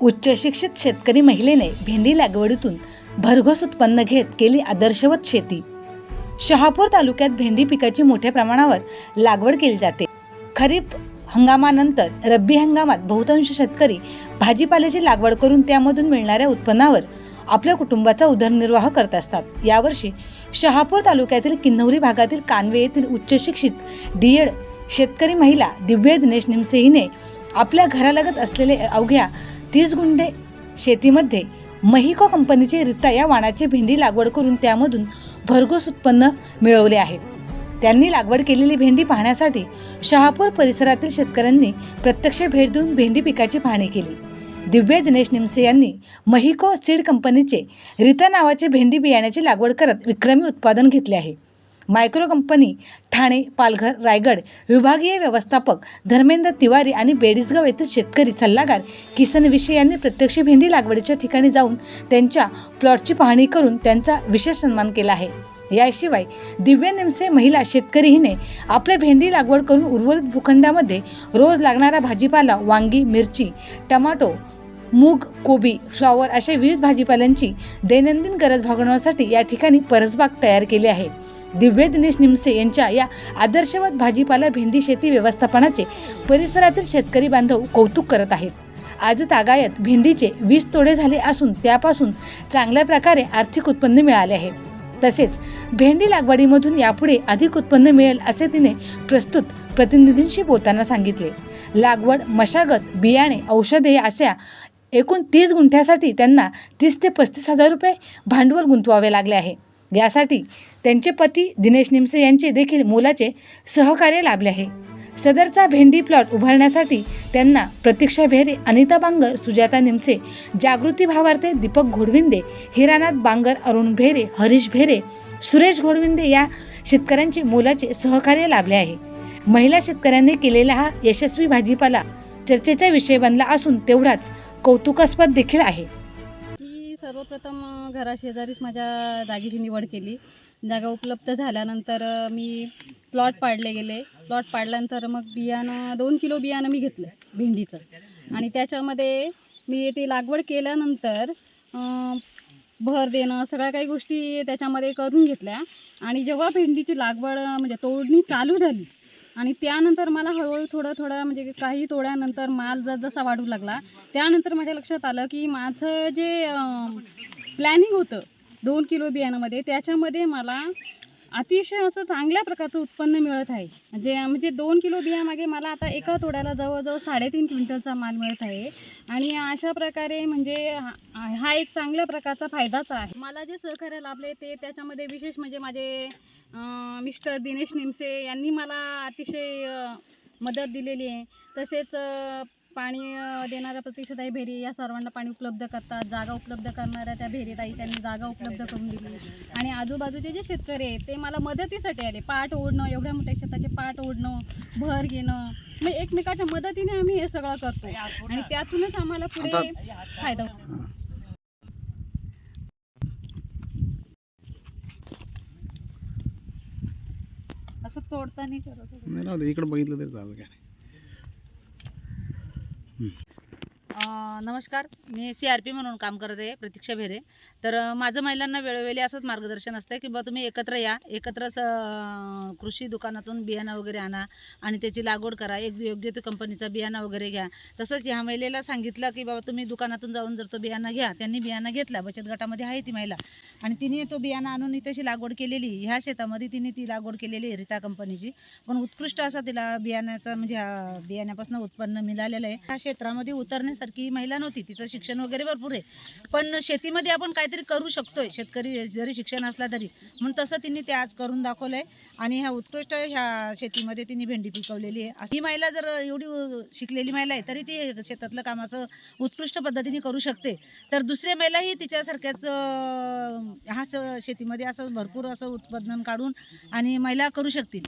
उच्चशिक्षित शेतकरी महिलेने भेंडी लागवडीतून भरघोस उत्पन्न घेत केली आदर्शवत शेती. शहापूर तालुक्यात भेंडी पिकाची मोठ्या प्रमाणावर लागवड केली जाते. खरीप हंगामानंतर रब्बी हंगामात बहुतांश शेतकरी भाजीपाल्याची लागवड करून त्यामधून मिळणाऱ्या उत्पन्नावर आपल्या कुटुंबाचा उदरनिर्वाह करत असतात. यावर्षी शहापूर तालुक्यातील किन्नौरी भागातील कानवे येथील उच्चशिक्षित डी डीएड शेतकरी महिला दिव्य दिनेश निमसे हिने आपल्या घरालगत असलेले अवघ्या तीस गुंडे शेतीमध्ये महिको कंपनीचे रिता या वाणाची भेंडी लागवड करून त्यामधून भरघोस उत्पन्न मिळवले आहे. त्यांनी लागवड केलेली भेंडी पाहण्यासाठी शहापूर परिसरातील शेतकऱ्यांनी प्रत्यक्ष भेट देऊन भेंडी पिकाची पाहणी केली. दिव्य दिनेश निमसे यांनी महिको सीड कंपनीचे रिता नावाचे भेंडी बियाण्याची लागवड करत विक्रमी उत्पादन घेतले आहे. मायक्रो कंपनी ठाणे पालघर रायगड विभागीय व्यवस्थापक धर्मेंद्र तिवारी आणि बेडीसगाव येथील शेतकरी सल्लागार किसन विषय यांनी प्रत्यक्ष भेंडी लागवडीच्या ठिकाणी जाऊन त्यांच्या प्लॉटची पाहणी करून त्यांचा विशेष सन्मान केला आहे. याशिवाय दिव्य निमसे महिला शेतकरी हिने आपल्या भेंडी लागवड करून उर्वरित भूखंडामध्ये रोज लागणारा भाजीपाला वांगी मिरची टमाटो मूग कोबी फ्लॉवर अशा विविध भाजीपाल्यांची दैनंदिन गरज भागवण्यासाठी या ठिकाणी परसबाग तयार केली आहे. दिव्य दिनेश निमसे यांच्या या आदर्शवत भाजीपाला भेंडी शेती व्यवस्थापनाचे परिसरातील शेतकरी बांधव कौतुक करत आहेत. आज तागायत भेंडीचे वीस तोडे झाले असून त्यापासून चांगल्या प्रकारे आर्थिक उत्पन्न मिळाले आहे. तसेच भेंडी लागवडीमधून यापुढे अधिक उत्पन्न मिळेल असे तिने प्रस्तुत प्रतिनिधींशी बोलताना सांगितले. लागवड मशागत बियाणे औषधे अशा एकूण तीस गुंठ्यासाठी त्यांना तीस ते पस्तीस हजार रुपये भांडवल गुंतवावे लागले आहे. यासाठी त्यांचे पती दिनेश निमसे यांचे देखील मोलाचे सहकार्य लाभले आहे. सदरचा भेंडी प्लॉट उभारण्यासाठी त्यांना प्रतीक्षा भेरे अनिता बांगर सुजाता निमसे जागृती भावार्थे दीपक घोडविंदे हिरानाथ बांगर अरुण भेरे हरीश भेरे सुरेश घोडविंदे या शेतकऱ्यांचे मोलाचे सहकार्य लाभले आहे. महिला शेतकऱ्यांनी केलेला हा यशस्वी भाजीपाला चर्चेचा विषय बनला असून तेवढाच कौतुकास्पद देखील आहे. मी सर्वप्रथम घराशेजारीच माझ्या जागेची निवड केली. जागा उपलब्ध झाल्यानंतर मी प्लॉट पाडले गेले. प्लॉट पाडल्यानंतर मग बियाणं दोन किलो बियाणं मी घेतलं भेंडीचं. आणि त्याच्यामध्ये मी ते लागवड केल्यानंतर भर देणं सगळ्या काही गोष्टी त्याच्यामध्ये करून घेतल्या. आणि जेव्हा भेंडीची लागवड म्हणजे तोडणी चालू झाली आणि त्यानंतर मला हळूहळू थोडं थोडं म्हणजे काही तोड्यानंतर माल ज जसा वाढू लागला त्यानंतर माझ्या लक्षात आलं की माझं जे प्लॅनिंग होतं दोन किलो बियाणामध्ये त्याच्यामध्ये मला अतिशय असं चांगल्या प्रकारचं उत्पन्न मिळत आहे. म्हणजे म्हणजे दोन किलो बियामागे मला आता एका तोड्याला जवळजवळ साडेतीन क्विंटलचा माल मिळत आहे. आणि अशा प्रकारे म्हणजे हा हा एक चांगल्या प्रकारचा फायदाच आहे. मला जे सहकार्य लाभले ते त्याच्यामध्ये विशेष म्हणजे माझे मिस्टर दिनेश निमसे यांनी मला अतिशय मदत दिलेली आहे. तसेच पाणी देणाऱ्या प्रतीक्षाताई भेरी या सर्वांना पाणी उपलब्ध करतात. जागा उपलब्ध करणाऱ्या त्या भेरीताई त्यांनी जागा उपलब्ध करून दिली. आणि आजूबाजूचे जे शेतकरी आहेत ते मला मदतीसाठी आले. पाट ओढणं एवढ्या मोठ्या शेताचे पाट ओढणं भर घेणं. म्हणजे एकमेकाच्या मदतीने आम्ही हे सगळं करतो. आणि त्यातूनच आम्हाला पुढे फायदा होतो. असं तोडताना करत होतो. नाही दे. इकडं बघितलं तरी चालेल काय 嗯。नमस्कार. मी सी आर पी म्हणून काम करत आहे प्रतीक्षा भेरे. तर माझं महिलांना वेळोवेळी असंच मार्गदर्शन असतं की बा तुम्ही एकत्र या. एकत्रच कृषी दुकानातून बियाणं वगैरे आणा आणि त्याची लागवड करा. एक योग्य ते कंपनीचा बियाणं वगैरे घ्या. तसंच ह्या महिलेला सांगितलं की बाबा तुम्ही दुकानातून जाऊन जर तो बियाणं घ्या. त्यांनी बियाणं घेतला बचत गटामध्ये आहे ती महिला. आणि तिने तो बियाणं आणून तशी लागवड केलेली. ह्या शेतामध्ये तिने ती लागवड केलेली आहे रिता कंपनीची. पण उत्कृष्ट असा तिला बियाण्याचा म्हणजे बियाण्यापासून उत्पन्न मिळालेलं आहे. ह्या क्षेत्रामध्ये उतरण्यासारखी महिला महिला नव्हती तिचं शिक्षण वगैरे भरपूर आहे. पण शेतीमध्ये आपण काहीतरी करू शकतोय शेतकरी जरी शिक्षण असला तरी. म्हणून तसं तिने ते आज करून दाखवलंय. आणि ह्या उत्कृष्ट ह्या शेतीमध्ये तिने भेंडी पिकवलेली आहे. अशी महिला जर एवढी शिकलेली महिला आहे तरी ती शेतातलं काम असं उत्कृष्ट पद्धतीने करू शकते. तर दुसऱ्या महिलाही तिच्यासारख्याच ह्याच शेतीमध्ये असं भरपूर असं उत्पादन काढून आणि महिला करू शकतील.